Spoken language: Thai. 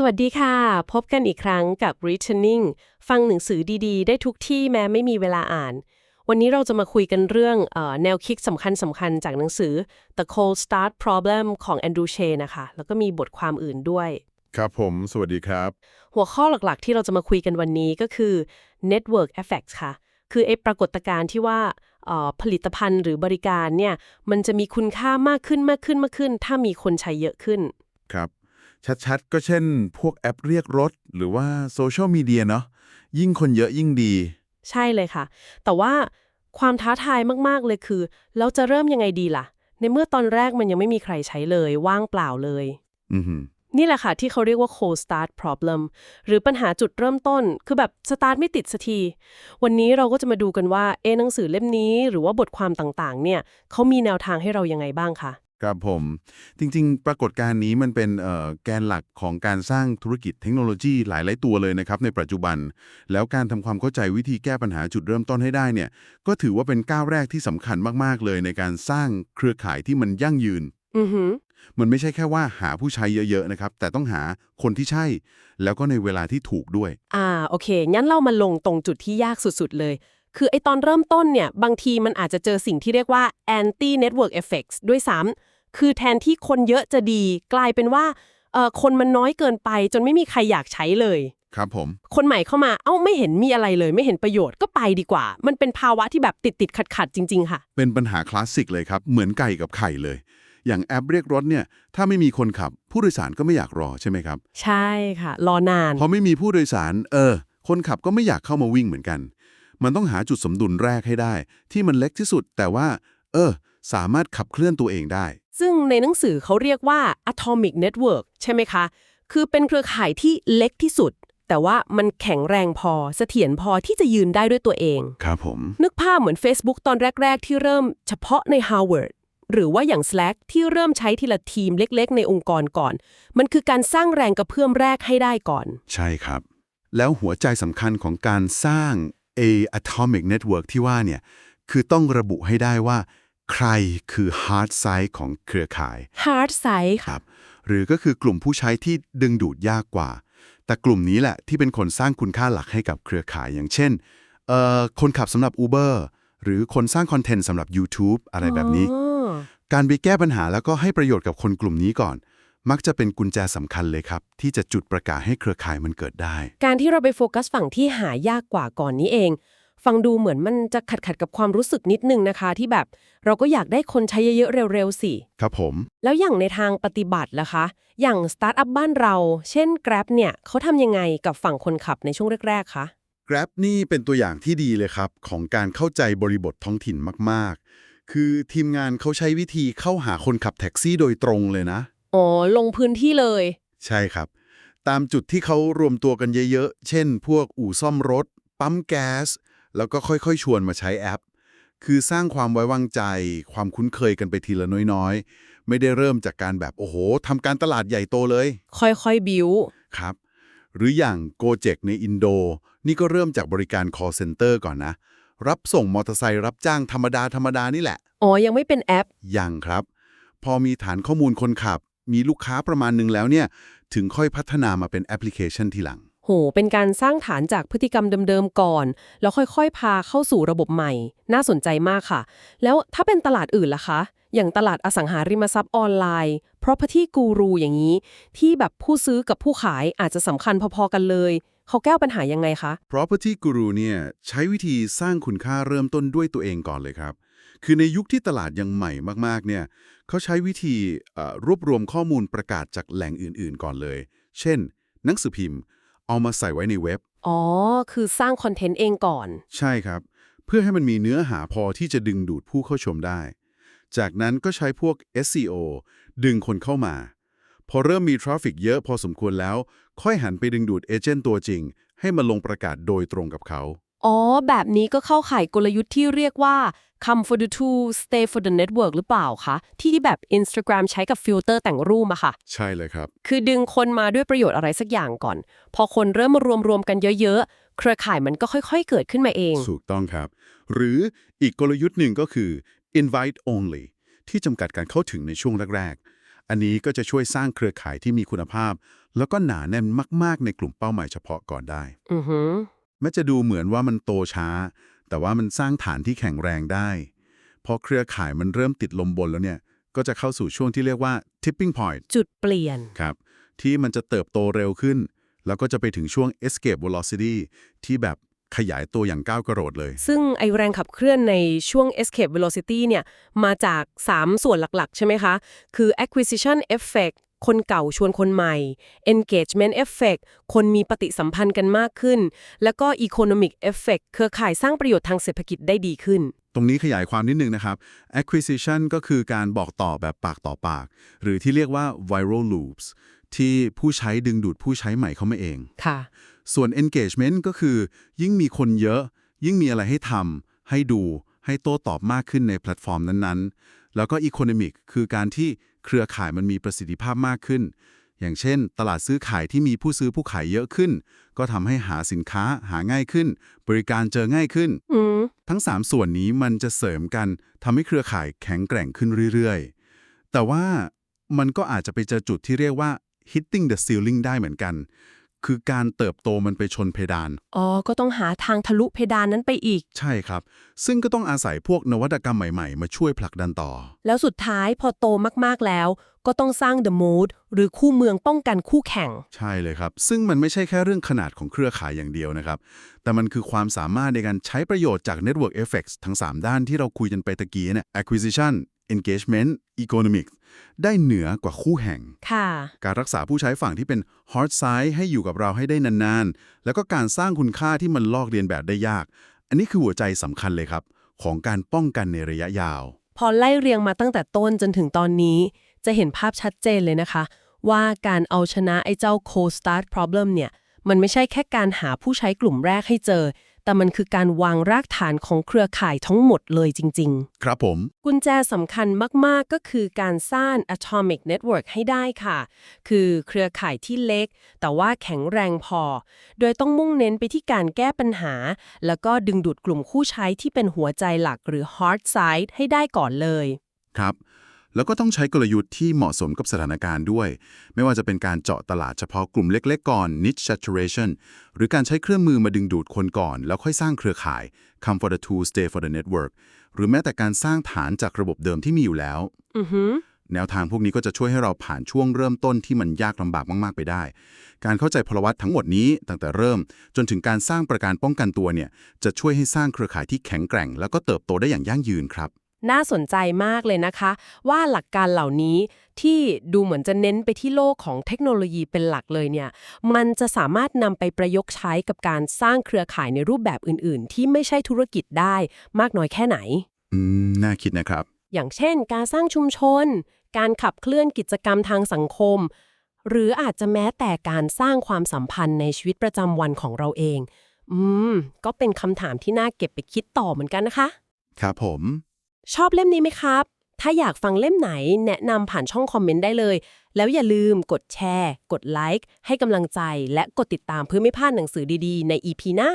สวัสดีค่ะ พบกันอีกครั้งกับ Returning ฟังหนังสือดีๆ ได้ทุกที่แม้ไม่มีเวลาอ่าน วันนี้เราจะมาคุยกันเรื่องเออแนวคิดสำคัญสำคัญจากหนังสือ The Cold Start Problem ของ Andrew Che นะคะ แล้วก็มีบทความอื่นด้วย ครับผม สวัสดีครับ หัวข้อหลักๆ ที่เราจะมาคุยกันวันนี้ก็คือ Network Effect ค่ะ คือไอ้ปรากฏการณ์ที่ว่าเอ่อผลิตภัณฑ์หรือบริการเนี่ยมันจะมีคุณค่ามากขึ้นมากขึ้นมากขึ้น ถ้ามีคนใช้เยอะขึ้น ครับ ชัดๆ ก็เช่น พวกแอปเรียกรถ หรือว่าโซเชียลมีเดียเนาะยิ่งคนเยอะยิ่งดี ใช่เลยค่ะ แต่ว่าความท้าทายมากๆเลยคือเราจะเริ่มยังไงดีล่ะ ในเมื่อตอนแรกมันยังไม่มีใครใช้เลยว่างเปล่าเลยอือหือนี่แหละค่ะ ที่เขาเรียกว่า cold start problem หรือปัญหาจุดเริ่มต้น คือแบบสตาร์ทไม่ติดสักที วันนี้เราก็จะมาดูกันว่า เอะหนังสือเล่มนี้ หรือว่าบทความต่างๆ เนี่ยเขามีแนวทางให้เรายังไงบ้างคะ ครับผม จริงๆ ปรากฏการณ์นี้มันเป็นเอ่อแกนหลักของการสร้างธุรกิจเทคโนโลยีหลาย ๆ ตัวเลยนะครับในปัจจุบัน แล้วการทำความเข้าใจวิธีแก้ปัญหาจุดเริ่มต้นให้ได้เนี่ยก็ถือว่าเป็นก้าวแรกที่สำคัญมาก ๆ เลยในการสร้างเครือข่ายที่มันยั่งยืน อือหือ มันไม่ใช่แค่ว่าหาผู้ใช้เยอะ ๆ นะครับ แต่ต้องหาคนที่ใช่ แล้วก็ในเวลาที่ถูกด้วย อ่า โอเค งั้นเรามาลงตรงจุดที่ยากสุดๆเลย คือไอตอนเริ่มต้นเนี่ย บางทีมันอาจจะเจอสิ่งที่เรียกว่า anti network effects ด้วยซ้ำคือแทนที่คนเยอะจะดี กลายเป็นว่าเอ่อคนมันน้อยเกินไป จนไม่มีใครอยากใช้เลย ครับผม คนใหม่เข้ามาเอ้าไม่เห็นมีอะไรเลย ไม่เห็นประโยชน์ก็ไปดีกว่า มันเป็นภาวะที่แบบติดติดขัดขัดๆจริง ๆ ค่ะ เป็นปัญหาคลาสสิกเลยครับ เหมือนไก่กับไข่เลย อย่างแอปเรียกรถเนี่ย ถ้าไม่มีคนขับ ผู้โดยสารก็ไม่อยากรอใช่ไหมครับ ใช่ค่ะ รอนานพอไม่มีผู้โดยสาร เออ คนขับก็ไม่อยากเข้ามาวิ่งเหมือนกัน มันต้องหาจุดสมดุลแรกให้ได้ ที่มันเล็กที่สุด แต่ว่า เออ สามารถขับเคลื่อนตัวเองได้ ซึ่งในหนังสือเขาเรียกว่า atomic network ใช่ไหมคะ คือเป็นเครือข่ายที่เล็กที่สุด แต่ว่ามันแข็งแรงพอเสถียรพอที่จะยืนได้ด้วยตัวเอง ครับผม นึกภาพเหมือน Facebook ตอนแรก ๆ ที่เริ่มเฉพาะใน Harvard หรือว่าอย่าง Slack ที่เริ่มใช้ทีละทีมเล็ก ๆ ในองค์กรก่อน มันคือการสร้างแรงกระเพื่อมแรกให้ได้ก่อน ใช่ครับ แล้วหัวใจสำคัญของการสร้าง A atomic network ที่ว่าเนี่ย คือต้องระบุให้ได้ว่า ใครคือ hard side ของเครือข่าย Hard side คค่ะรับ หรือก็คือกลุ่มผู้ใช้ที่ดึงดูดยากกว่า แต่กลุ่มนี้แหละที่เป็นคนสร้างคุณค่าหลักให้กับเครือข่ายอย่างเช่นเอ่อคนขับสำหรับ Uber หรือคนสร้างคอนเทนต์สำหรับ YouTube อะไรแบบนี้อ๋อการไปแก้ปัญหาแล้วก็ให้ประโยชน์กับคนกลุ่มนี้ก่อน มักจะเป็นกุญแจสำคัญเลยครับ ที่จะจุดประกาศให้เครือข่ายมันเกิดได้ การที่เราไปโฟกัสฝั่งที่หายากกว่าก่อนนี้เอง ฟังดูเหมือนมันจะขัดขัดๆกับความรู้สึกนิดนึงนะคะ ที่แบบเราก็อยากได้คนใช้เยอะๆเร็วๆสิ ครับผม แล้วอย่างในทางปฏิบัติล่ะคะ อย่างสตาร์ทอัพบ้านเรา เช่น Grab เนี่ยเขาทำยังไงกับฝั่งคนขับในช่วงแรกๆคะ Grab นี่เป็นตัวอย่างที่ดีเลยครับ ของการเข้าใจบริบทท้องถิ่นมากๆ คือทีมงานเขาใช้วิธีเข้าหาคนขับแท็กซี่โดยตรงเลยนะ อ๋อ ลงพื้นที่เลย ใช่ครับ ตามจุดที่เขารวมตัวกันเยอะๆ เช่น พวกอู่ซ่อมรถ ปั๊มแก๊ส แล้วก็ค่อยๆ ชวนมาใช้แอป คือสร้างความไว้วางใจ ความคุ้นเคยกันไปทีละน้อยๆ ไม่ได้เริ่มจากการแบบโอ้โหทำการตลาดใหญ่โตเลย ค่อยๆ บิวครับ หรืออย่าง Gojek ในอินโด นี่ก็เริ่มจากบริการ call center ก่อนนะ รับส่งมอเตอร์ไซค์รับจ้างธรรมดาธรรมดานี่แหละ อ๋อ ยังไม่เป็นแอป ยังครับ พอมีฐานข้อมูลคนขับ มีลูกค้าประมาณหนึ่งแล้วเนี่ย ถึงค่อยพัฒนามาเป็นแอปพลิเคชันทีหลัง โห เป็นการสร้างฐานจากพฤติกรรมเดิมๆก่อน แล้วค่อยๆ พาเข้าสู่ระบบใหม่ น่าสนใจมากค่ะ แล้วถ้าเป็นตลาดอื่นล่ะคะ อย่างตลาดอสังหาริมทรัพย์ออนไลน์ property guru อย่างนี้ ที่แบบผู้ซื้อกับผู้ขายอาจจะสำคัญพอๆกันเลยเขาแก้ปัญหายังไงคะ Property Guru เนี่ยใช้วิธีสร้างคุณค่าเริ่มต้นด้วยตัวเองก่อนเลยครับ คือในยุคที่ตลาดยังใหม่มากๆเนี่ยเขาใช้วิธีเอ่อรวบรวมข้อมูลประกาศจากแหล่งอื่นๆก่อนเลย เช่น หนังสือพิมพ์ เอามาใส่ไว้ในเว็บ อ๋อ คือสร้างคอนเทนต์เองก่อน ใช่ครับ เพื่อให้มันมีเนื้อหาพอที่จะดึงดูดผู้เข้าชมได้ จากนั้นก็ใช้พวก SEO ดึงคนเข้ามา พอเริ่มมีทราฟฟิกเยอะพอสมควรแล้ว ค่อยหันไปดึงดูดเอเจนต์ตัวจริง ให้มาลงประกาศโดยตรงกับเขา อ๋อ แบบนี้ก็เข้าข่ายกลยุทธ์ที่เรียกว่า come for the tool stay for the network หรือเปล่าคะ ที่แบบ Instagram ใช้กับฟิลเตอร์แต่งรูปอะค่ะ ใช่เลยครับ คือดึงคนมาด้วยประโยชน์อะไรสักอย่างก่อน พอคนเริ่มมารวมรวมๆกันเยอะ ๆ เครือข่ายมันก็ค่อย ๆ เกิดขึ้นมาเอง ถูกต้องครับ หรืออีกกลยุทธ์หนึ่งก็คือ invite only ที่จำกัดการเข้าถึงในช่วงแรกๆ อันนี้ก็จะช่วยสร้างเครือข่ายที่มีคุณภาพ แล้วก็หนาแน่นมาก ๆ ในกลุ่มเป้าหมายเฉพาะก่อนได้ อือหือ แม้จะดูเหมือนว่ามันโตช้า แต่ว่ามันสร้างฐานที่แข็งแรงได้ พอเครือข่ายมันเริ่มติดลมบนแล้วเนี่ย ก็จะเข้าสู่ช่วงที่เรียกว่า tipping point จุดเปลี่ยน ครับ ที่มันจะเติบโตเร็วขึ้น แล้วก็จะไปถึงช่วง escape velocity ที่แบบขยายตัวอย่างก้าวกระโดดเลย ซึ่งไอแรงขับเคลื่อนในช่วง escape velocity เนี่ย มาจาก 3 ส่วนหลักๆ ใช่ไหมคะ คือ acquisition effect คนเก่าชวนคนใหม่ engagement effect คนมีปฏิสัมพันธ์กันมากขึ้น แล้วก็ economic effect เครือข่ายสร้างประโยชน์ทางเศรษฐกิจได้ดีขึ้น ตรงนี้ขยายความนิดนึงนะครับ acquisition ก็คือการบอกต่อแบบปากต่อปาก หรือที่เรียกว่า viral loops ที่ผู้ใช้ดึงดูดผู้ใช้ใหม่เข้ามาเองค่ะ ส่วน engagement ก็คือ ยิ่งมีคนเยอะ ยิ่งมีอะไรให้ทำให้ดูให้โต้ตอบมากขึ้นในแพลตฟอร์มนั้นๆ แล้วก็ economic คือการที่เครือข่ายมันมีประสิทธิภาพมากขึ้น อย่างเช่น ตลาดซื้อขายที่มีผู้ซื้อผู้ขายเยอะขึ้น ก็ทำให้หาสินค้าหาง่ายขึ้น บริการเจอง่ายขึ้นอืมทั้ง 3 ส่วนนี้มันจะเสริมกันทำให้เครือข่ายแข็งแกร่งขึ้นเรื่อยๆ แต่ว่ามันก็อาจจะไปเจอจุดที่เรียกว่า hitting the ceiling ได้เหมือนกัน คือการเติบโตมันไปชนเพดาน อ๋อ ก็ต้องหาทางทะลุเพดานนั้นไปอีก ใช่ครับ ซึ่งก็ต้องอาศัยพวกนวัตกรรมใหม่ๆ มาช่วยผลักดันต่อ แล้วสุดท้ายพอโตมากๆแล้ว ก็ต้องสร้าง the mode หรือคู่เมืองป้องกันคู่แข่ง ใช่เลยครับ ซึ่งมันไม่ใช่แค่เรื่องขนาดของเครือข่ายอย่างเดียวนะครับ แต่มันคือความสามารถในการใช้ประโยชน์จาก network effects ทั้ง 3 ด้านที่เราคุยกันไปตะกี้เนี่ย acquisition engagement economics ได้เหนือกว่าคู่แข่ง ค่ะ การรักษาผู้ใช้ฝั่งที่เป็น hard side ให้อยู่กับเราให้ได้นานๆ แล้วก็การสร้างคุณค่าที่มันลอกเลียนแบบได้ยาก อันนี้คือหัวใจสำคัญเลยครับ ของการป้องกันในระยะยาว พอไล่เรียงมาตั้งแต่ต้นจนถึงตอนนี้ จะเห็นภาพชัดเจนเลยนะคะ ว่าการเอาชนะไอ้เจ้า cold start problem เนี่ย มันไม่ใช่แค่การหาผู้ใช้กลุ่มแรกให้เจอ แต่มันคือการวางรากฐานของเครือข่ายทั้งหมดเลยจริง ๆ ครับผม กุญแจสำคัญมาก ๆ ก็คือการสร้าง atomic network ให้ได้ค่ะ คือเครือข่ายที่เล็ก แต่ว่าแข็งแรงพอ โดยต้องมุ่งเน้นไปที่การแก้ปัญหา แล้วก็ดึงดูดกลุ่มคู่ใช้ที่เป็นหัวใจหลักหรือ hard side ให้ได้ก่อนเลย ครับ แล้วก็ต้องใช้กลยุทธ์ที่เหมาะสมกับสถานการณ์ด้วย ไม่ว่าจะเป็นการเจาะตลาดเฉพาะกลุ่มเล็กๆก่อน niche saturation หรือการใช้เครื่องมือมาดึงดูดคนก่อน แล้วค่อยสร้างเครือข่าย come for the tool stay for the network หรือแม้แต่การสร้างฐานจากระบบเดิมที่มีอยู่แล้วอือหือแนวทางพวกนี้ก็จะช่วยให้เราผ่านช่วงเริ่มต้นที่มันยากลำบากมาก ๆ ไปได้ การเข้าใจพลวัตทั้งหมดนี้ตั้งแต่เริ่ม จนถึงการสร้างประการป้องกันตัวเนี่ยจะช่วยให้สร้างเครือข่ายที่แข็งแกร่ง แล้วก็เติบโตได้อย่างยั่งยืนครับ น่าสนใจมากเลยนะคะ ว่าหลักการเหล่านี้ที่ดูเหมือนจะเน้นไปที่โลกของเทคโนโลยีเป็นหลักเลยเนี่ยมันจะสามารถนำไปประยุกต์ใช้กับการสร้างเครือข่ายในรูปแบบอื่น ๆ ที่ไม่ใช่ธุรกิจได้มากน้อยแค่ไหน อืม น่าคิดนะครับ อย่างเช่น การสร้างชุมชน การขับเคลื่อนกิจกรรมทางสังคม หรืออาจจะแม้แต่การสร้างความสัมพันธ์ในชีวิตประจำวันของเราเอง อืม ก็เป็นคำถามที่น่าเก็บไปคิดต่อเหมือนกันนะคะ ครับผม ชอบเล่มนี้ไหมครับ ถ้าอยากฟังเล่มไหนแนะนำผ่านช่องคอมเมนต์ได้เลย แล้วอย่าลืมกดแชร์ กดไลค์ให้กำลังใจ และกดติดตามเพื่อไม่พลาดหนังสือดีๆ ใน EP หน้า